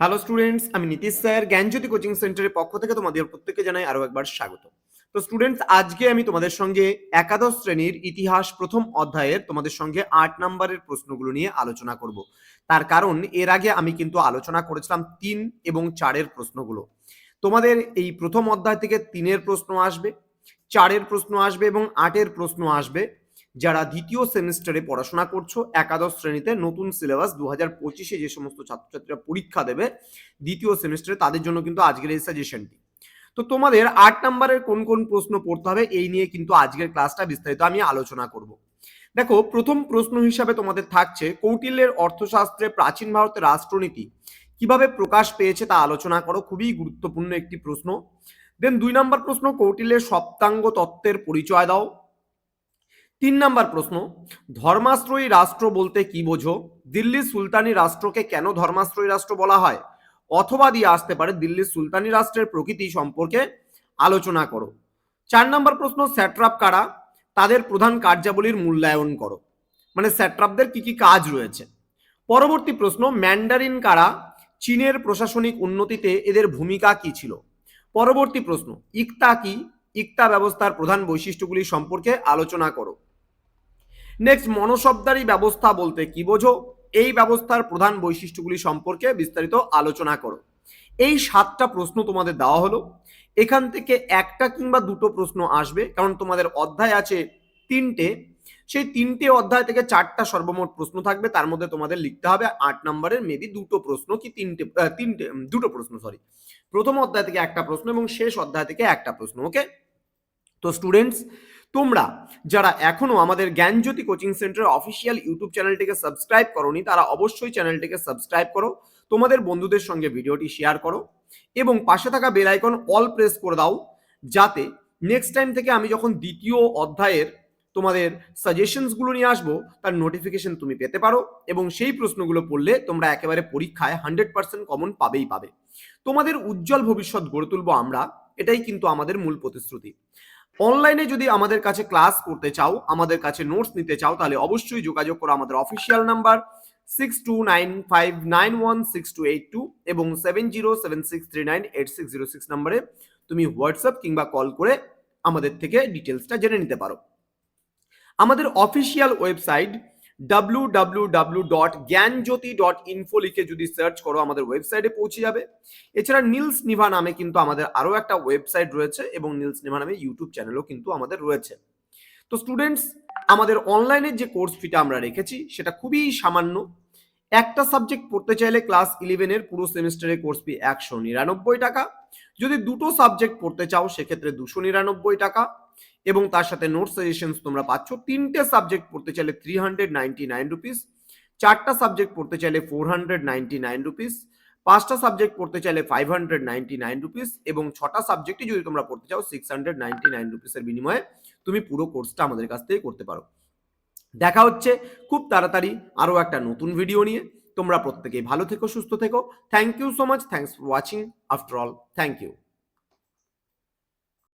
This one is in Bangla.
হ্যালো স্টুডেন্টস আমি নীতিশ স্যার, জ্ঞানজ্যোতি কোচিং সেন্টারের পক্ষ থেকে তোমাদের প্রত্যেককে জানাই আরও একবার স্বাগত। তো স্টুডেন্টস আজকে আমি তোমাদের সঙ্গে একাদশ শ্রেণির ইতিহাস প্রথম অধ্যায়ের তোমাদের সঙ্গে আট নম্বরের প্রশ্নগুলো নিয়ে আলোচনা করব। তার কারণ, এর আগে আমি কিন্তু আলোচনা করেছিলাম তিন এবং চারের প্রশ্নগুলো। তোমাদের এই প্রথম অধ্যায় থেকে তিনের প্রশ্ন আসবে, চারের প্রশ্ন আসবে এবং আটের প্রশ্ন আসবে। যারা দ্বিতীয় সেমিস্টারে পড়াশোনা করছ, একাদশ শ্রেণীতে নতুন সিলেবাস দু হাজার পঁচিশে যে সমস্ত ছাত্রছাত্রীরা পরীক্ষা দেবে দ্বিতীয় সেমিস্টারে, তাদের জন্য কিন্তু আজকের এই সাজেশনটি তো তোমাদের আট নম্বরের কোন কোন প্রশ্ন পড়তে হবে, এই নিয়ে কিন্তু আজকের ক্লাসটা বিস্তারিত আমি আলোচনা করব। দেখো, প্রথম প্রশ্ন হিসাবে তোমাদের থাকছে, কৌটিল্যের অর্থশাস্ত্রে প্রাচীন ভারতের রাষ্ট্রনীতি কীভাবে প্রকাশ পেয়েছে তা আলোচনা করো, খুবই গুরুত্বপূর্ণ একটি প্রশ্ন। দেন দুই নম্বর প্রশ্ন, কৌটিল্যের সপ্তাঙ্গ তত্ত্বের পরিচয় দাও। তিন নাম্বার প্রশ্ন, ধর্মাশ্রয়ী রাষ্ট্র বলতে কি বোঝো? দিল্লি সুলতানি রাষ্ট্রকে কেন ধর্মাশ্রয়ী রাষ্ট্র বলা হয়? অথবা দিয়ে আসতে পারে দিল্লি সুলতানি রাষ্ট্রের প্রকৃতি সম্পর্কে আলোচনা করো। চার নাম্বার প্রশ্ন, স্যাট্রাপ কারা? তাদের প্রধান কার্যাবলীর মূল্যায়ন করো। মানে স্যাট্রাপদের কি কি কাজ রয়েছে? পরবর্তী প্রশ্ন, ম্যান্ডারিন কারা? চীনের প্রশাসনিক উন্নতিতে এদের ভূমিকা কি ছিল? পরবর্তী প্রশ্ন, ইকতা কি? ইকতা ব্যবস্থার প্রধান বৈশিষ্ট্যগুলি সম্পর্কে আলোচনা করো। নেক্সট মনসবদারি ব্যবস্থা বলতে কি বোঝো? এই ব্যবস্থার প্রধান বৈশিষ্ট্যগুলি সম্পর্কে বিস্তারিত আলোচনা করো। এই সাতটা প্রশ্ন তোমাদের দেওয়া হলো। এখান থেকে একটা কিংবা দুটো প্রশ্ন আসবে, কারণ তোমাদের অধ্যায় আছে তিনটে। সেই তিনটে অধ্যায় থেকে চারটা সর্বমোট প্রশ্ন থাকবে, তার মধ্যে তোমাদের লিখতে হবে আট নম্বরের মেবি দুটো প্রশ্ন কি তিনটে তিনটে দুটো প্রশ্ন সরি প্রথম অধ্যায় থেকে একটা প্রশ্ন এবং শেষ অধ্যায় থেকে একটা প্রশ্ন ওকে তো স্টুডেন্টস তোমরা যারা এখনও আমাদের Gyanjyoti coaching centre official YouTube চ্যানেলটিকে সাবস্ক্রাইব করনি, তারা অবশ্যই চ্যানেলটিকে সাবস্ক্রাইব করো, তোমাদের বন্ধুদের সঙ্গে ভিডিওটি শেয়ার করো এবং পাশে থাকা বেল আইকন অল প্রেস করে দাও যাতে নেক্সট টাইম থেকে আমি যখন দ্বিতীয় অধ্যায়ের তোমাদের সাজেশনসগুলো নিয়ে আসব, তার নোটিফিকেশন তুমি পেতে পারো এবং সেই প্রশ্নগুলো পড়লে তোমরা একেবারে পরীক্ষায় হান্ড্রেড পার্সেন্ট কমন পাবেই পাবে। তোমাদের উজ্জ্বল ভবিষ্যৎ গড়ে তুলবো আমরা, এটাই কিন্তু আমাদের মূল প্রতিশ্রুতি। অনলাইনে যদি আমাদের কাছে ক্লাস করতে চাও, আমাদের কাছে নোটস নিতে চাও, তাহলে অবশ্যই যোগাযোগ করো আমাদের official number six two nine five nine one six two eight two এবং seven zero seven six three nine eight six zero six নাম্বারে তুমি হোয়াটসঅ্যাপ কিংবা কল করে আমাদের থেকে ডিটেলসটা জেনে নিতে পারো। আমাদের official website W W W dot Gyanjyoti dot info লিখে যদি সার্চ করো, আমাদের ওয়েবসাইটে পৌঁছে যাবে। এছাড়া নীলস নিভা নামে কিন্তু আমাদের আরও একটা ওয়েবসাইট রয়েছে এবং নীলস নিভা নামে ইউটিউব চ্যানেলও কিন্তু আমাদের রয়েছে। তো স্টুডেন্টস আমাদের অনলাইনের যে কোর্স ফিটা আমরা রেখেছি, সেটা খুবই সামান্য। একটা সাবজেক্ট পড়তে চাইলে ক্লাস ইলেভেনের পুরো সেমিস্টারের কোর্স ফি একশো নিরানব্বই টাকা। যদি দুটো সাবজেক্ট পড়তে চাও, সেক্ষেত্রে দুশো নিরানব্বই টাকা। এবং তার সাথে নোট সাজেশনস তোমরা পাচ্ছ। তিনটে সাবজেক্ট পড়তে চাইলে three hundred ninety nine rupees চারটা সাবজেক্ট পড়তে চাইলে four hundred ninety nine rupees পাঁচটা সাবজেক্ট পড়তে চাইলে five hundred ninety nine rupees এবং ছটা সাবজেক্টই যদি তোমরা পড়তে চাও সিক্স হান্ড্রেড নাইনটি নাইন রুপিসের বিনিময়ে তুমি পুরো কোর্সটা আমাদের কাছ থেকে করতে পারো। দেখা হচ্ছে খুব তাড়াতাড়ি আরও একটা নতুন ভিডিও নিয়ে। তোমরা প্রত্যেকেই ভালো থেকো, সুস্থ থেকো। Thank you so much thanks for watching after all thank you